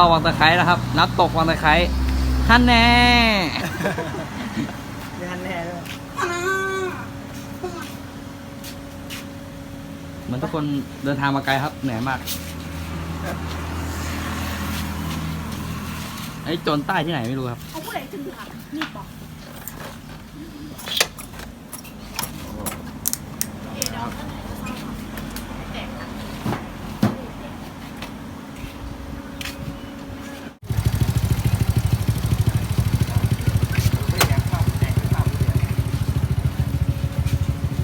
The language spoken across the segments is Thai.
ครับจะเข้าวังตะไคร้แล้วครับ นับตกวังตะไคร้ท่านแน่ไม่ทันแน่ด้วยเหมือนทุกคนเดินทางมาไกลครับเหนื่อยมากไอ้โจรใต้ที่ไหนไม่รู้ครับเอาผู้ใดถึงค่ะนี่บอกเดี๋ยวเราข้างในจะสร้างค่ะแตกต่าง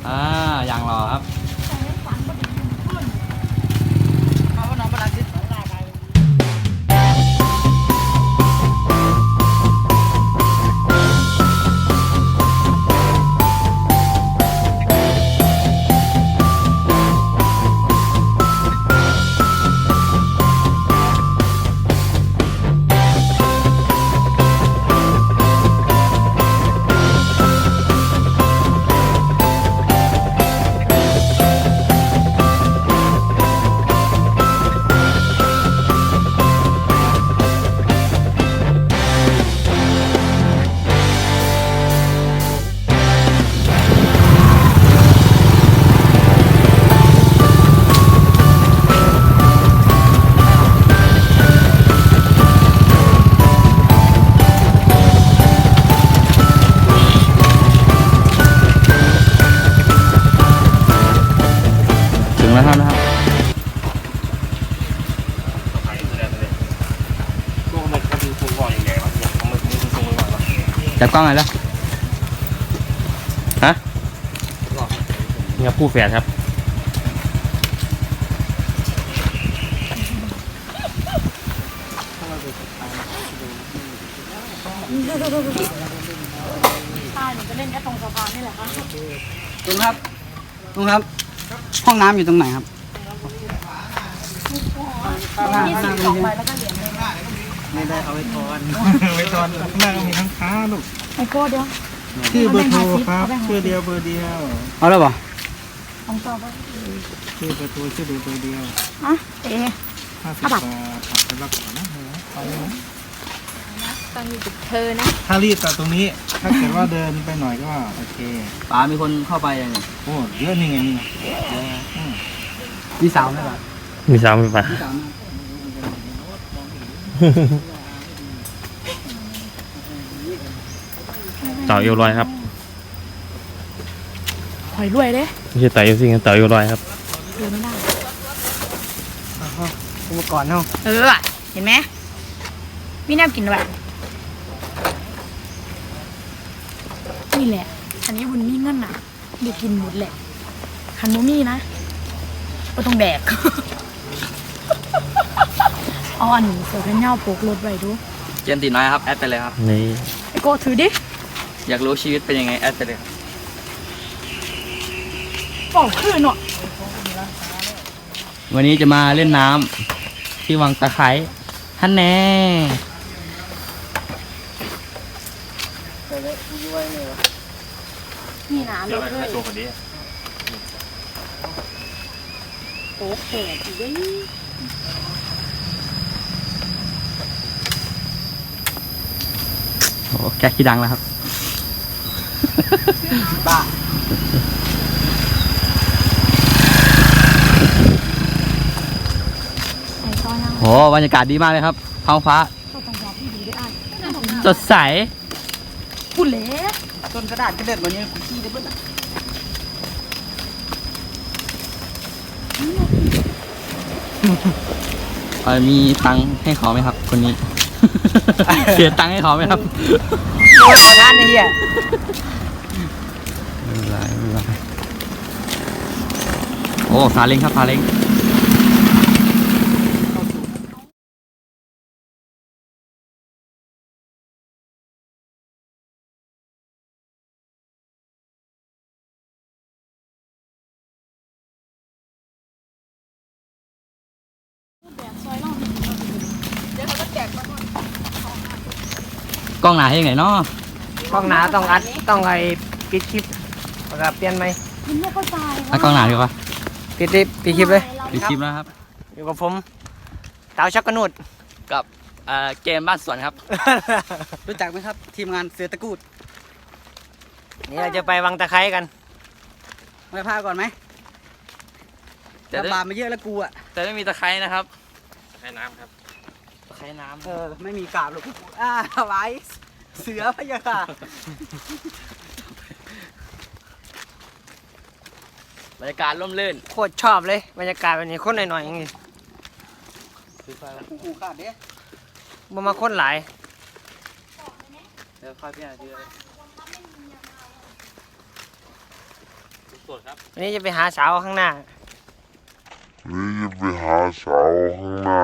อ่า อย่างรอครับ จับกล้องหน่อยแล้วฮะเนี่ยคู่แฝดครับใช่หนูจะเล่นแค่ตรงสะพานนี่แหละค่ะลุงครับลุงครับ ห้องน้ำอยู่ตรงไหนครับ ยี่สิบสองใบแล้วก็เหรียญเลย ไม่ได้เอาไว้ทอน ไว้ตอนข้างหน้าก็มีทั้งค้าลูกไอ้โก้เดี๋ยวชื่อเบอร์โทรครับชื่อเดียวเบอร์เดียวเอาแล้วบ่ของต่อไปชื่อเบอร์โทรชื่อเดียวเบอร์เดียวอะเอ๋ห้าสิบห้าบาบาททตัดไปรับก่อนนะเอาเลยนะตังอยู่กับเธอนะ ถ้ารีบตัดตรงนี้ ถ้าเกิดว่าเดินไปหน่อยก็โอเคป๋ามีคนเข้าไปยังไงโอ้เยอะนี่ไงนี่ไงอืมมีสาวไหมครับมีสามมีป่ะมีสาวไหม เต่าเอวลอยครับหอยรวยเด้ไม่ใช่เต่าเอวซิงเต่าเอวลอยครับดูไม่ได้อุปกรณ์เนาะเออว่ะเห็นไหมมีน้ำกินด้วยนี่แหละ อันนี้บุญมีเงินน่ะเด็กกินหมดแหละคันบุมีนะก็ต้องแบก เอาอันนี้เสือกันเหย้าโปกรถไว้ดูเจนตีน้อยครับแอดไปเลยครับ นี่ไอ้โก้ถือดิอยากรู้ชีวิตเป็นยังไงแอดไปเลยบอกคือเนาะวันนี้จะมาเล่นน้ำที่วังตะไคร้ท่านแน่นี่นะรถเลยตัวคนนี้โป๊กแตกอีกเด้ย โอ้แกขี้ดังแล้วครับ บ้าไอ้ก้อนนั่งโหบรรยากาศดีมากเลยครับท้องฟ้าก็ต้องบอกพี่ดีด้วยอะสดใสพูดเละต้นกระดาษกระเด็ดวันนี้คุกกี้ได้เบิ้ลอะเออมีตังค์ให้เขาไหมครับ คนนี้ เสียตังค์ให้เขาไหมครับโอ้ยงานไอ้เหี้ยไม่เป็นไรไม่เป็นไรโอ้ซาเล้งครับซาเล้งกล้ องหนาให้ยังไงเนาะห้องน้ำต้องอัดต้องไอ้ปิดคลิปแล้วก็เปลี่ยนไหมมันไม่เข้าใจอะกล้องหนาดีกว่าปิดคลิปปิดคลิปเลยปิดคลิปแล้วครับ อยู่กับผมเต๋าชักกระนุดกับเอ่อเกมบ้านสวนครับ รู้จักไหมครับ ทีมงานเสือตะกรูดนี่เราจะไปวังตะไคร้กันไม่พาก่อนไหมแต่ลำได้บากมาเยอะแล้วกูอะแต่ไม่มีตะไคร้นะครับใช้น้ำครับ ตะไคร้น้ำ เออไม่มีกาบหรอกกูอ่าไว้ เสือพะยาค่ะบรรยากาศร่มรื่นโคตรชอบเลยบรรยากาศแบบนี้คนหน่อยๆอย่างนี้กูขาดเด้บ่มาคนหลายเดี๋ยวค่อยพี่อาทิตย์สดครับวันนี้จะไปหาสาวข้างหน้า นี่จะไปหาสาวข้างหน้า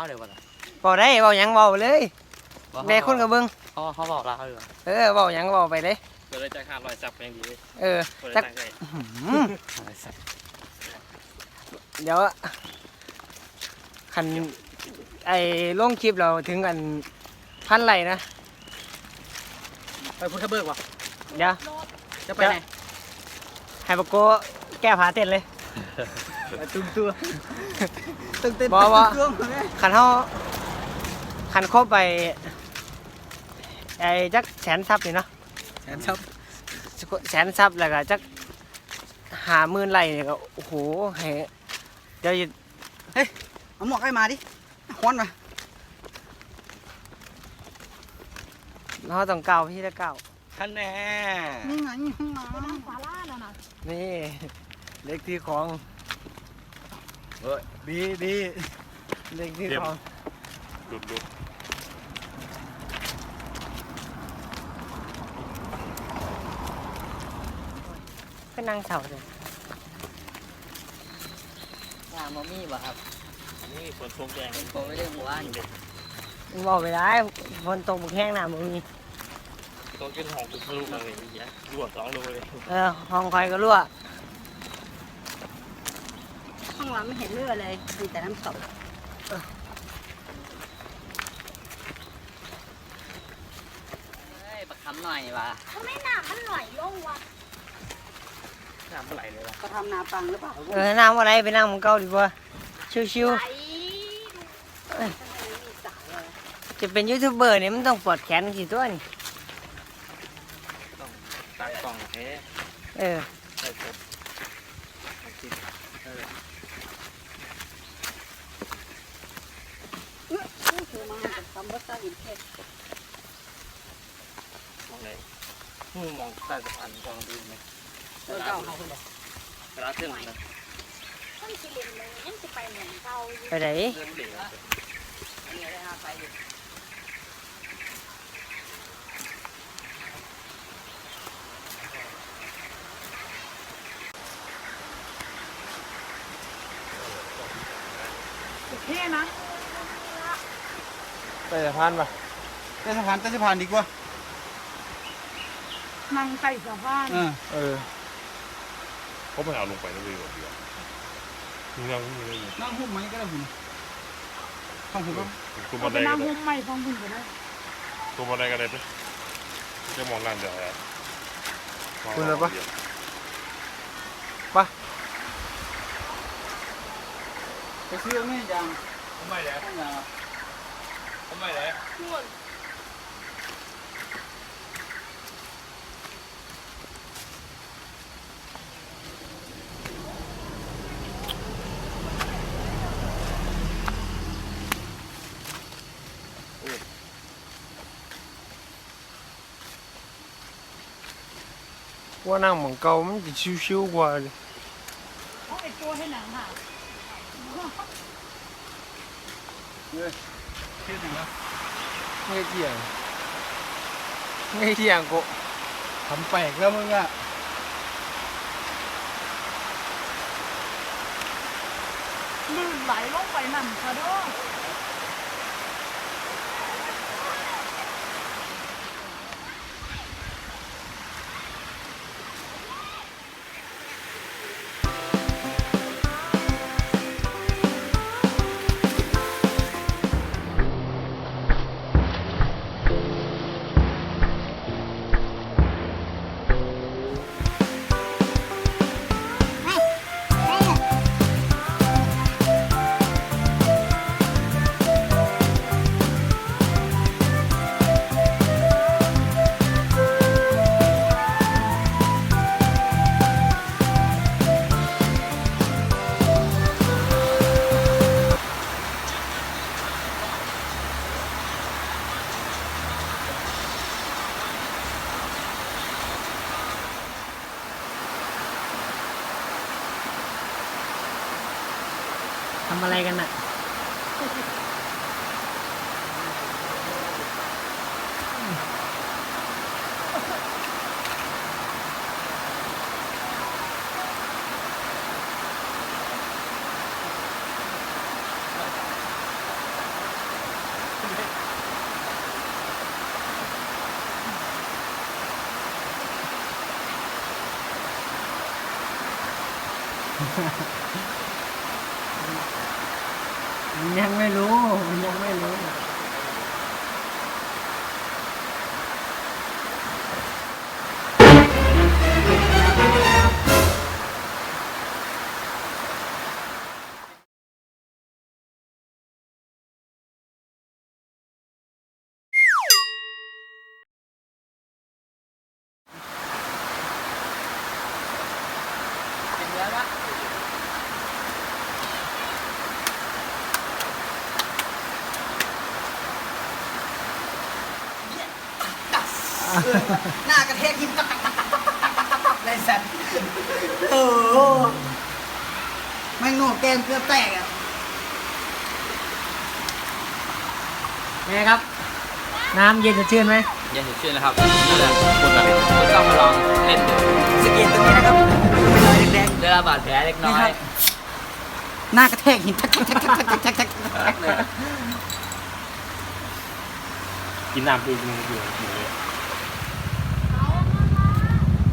บอกเล่าเดี๋ยวก่อนเบาได้เบาหยังเบาเลยแม่คนกับเบิ้งเขาเขาบอกเล่าดีกว่าเออเบาหยังเบาไปเลยเปิดเลยจากหาดลอยซับเป็นอย่างดีเลยเออเปิดจักตั้งใจอืมเดี๋ยวคันไอ้ลงคลิปเราถึงกันพันไหลนะไปพุทธเบิกวะเดี๋ยวจะไปไหนให้ปะโกแก้ผาเต้นเลยตุ้มตัว ตึงเต้นบ่บ่ เครื่องเลยคันเฮาคันครบไปไอ้จักแสนซับนี่เนาะแสนชับแสนซับแล้วก็จักหาหมื่นไหลเนี่ยก็โอ้โหให้เดี๋ยวเอาหมวกให้มาดิควันมาเราต้องก้าวพี่ละก้าวคะแนนนี่ไงข้างหลังฟาล่าแล้วนะนี่เล็กที่ของ ดีดีเล็กที่ของหลุดหลุดก็นั่งเสาเลยงานมอมี่ป่ะครับนี่ฝนตกแดงผมไม่ได้หมู่บ้านมันบอกไปได้ฝนตกบุกแห้งหนามึงมีตกจนหองทะลุมาเลยอย่างเงี้ยรั่วสองรูเลย เออห้องคอยก็รั่ว ข้างหลังไม่เห็นเลือดเลยมีแต่น้ำตกเฮ้ยประคำหน่อยว่ะทำไมหนามันหน่อยลงวะน้ำไหลเลยว่ะก็ทำนาปังหรือเปล่าเออน้ำอะไรไปนั่งมึงเก้าดีกว่า ชิวไหลๆ จะเป็นยูทูบเบอร์เนี่ยมันต้องปวดแขนกี่ตัวนี่ตั้งกล้องเฮ้เออใช่ครับคือ มาทำวัดสร้างอินเทสมองไหนหูมองใต้สะพานกองดูไหมเออเก้าเขาคนเดียวเวลาเส้นนะต้องสิเลนเลยยังสิไปเหมือนเก่าอยู่ไปไหนเส้นเหลวโอเคนะ ไปสะพานปะไปสะพานใต้สะพานดีกว่านั่งใส่สะพานเออเออเขาไม่เอาลงไปแล้วเลยเดียวนี่นั่งนี่เลยนั่งหุ้มมันก็ได้หุ่นข้างหุ่นก็ตัวเอาบันไปไดนั่ก็งได้ห่มใหม่ฟังคุณก็ได้ตัวบันไดก็ได้ปะจะมองนั่นเดี๋ยวคุณเลยปะไปซื้อไม่ยังทำไมแล้ว ไม่ยังทำไมแล้วว่านั่งเหมื ชิวๆกว่าเลยเอาไอ้ตัวให้หนังค่ะเที่ยวยังไงไม่เที่ยงไม่เที่ยงกูทำแปลกแล้วมึงอะลื่นไหลลงไปนั่นค่ะเด้อำอะไรกันน่ะ ยังไม่รู้ยังไม่รู้ หน้ากระแทกยิ้มตักตักตักตักตักตักตักตักเลยสัตว์โอ้โหแม่งโหนกแกมเกือบแตกอะไงครับ น้ำเย็นจะชื่นไหมเย็นสดชื่นนะครับนั่นแหละคุณแบบคุณต้องมาลองเล่นดูสก็ตตรงนี้นะครับเป็นรอยแดงได้รับบาดแผลเล็กน้อย หน้ากระแทกหินทักทักทักทักทักทักทักทักเลยกินน้ำดูดูดูดูเลย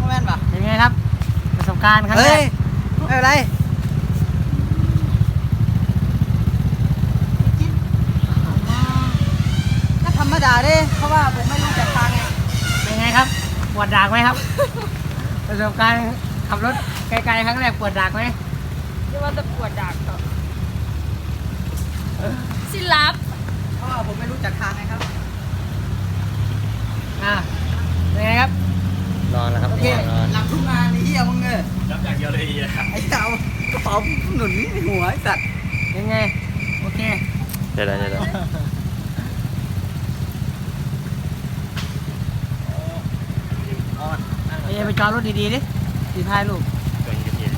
แมนปะเป็นไงครับ ประสบการณ์ครั้งแรเฮ้ยกไม่เป็นไรก็ธรรมดาเด้เพราะว่าผมไม่รู้จักทางไงเป็นไงครับ ปวดดากไหมครับ ประสบการณ์ขับรถไกลๆครั้งแรกปวดดากไหมจะว่าจะปวดดักเหรอสิลับเพราะว่าผมไม่รู้จักทางไงครับ อ่าเป็นไงครับ นอนแล้วครับโอเคนอนหลังทุ่งนานี่เฮียมึงเงยรับอย่างเดียวเลยอะไอ้เจ้ากระเป๋าหนุนหัวไอ้สัตว์เป็นไงโอเคเดี๋ยวเดี๋ยวเดี๋ยวเอไปจอดรถดีๆดิสีท้ายลูกตัวเองก็เทียน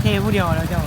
เทผู้เดียวแล้วเจ้า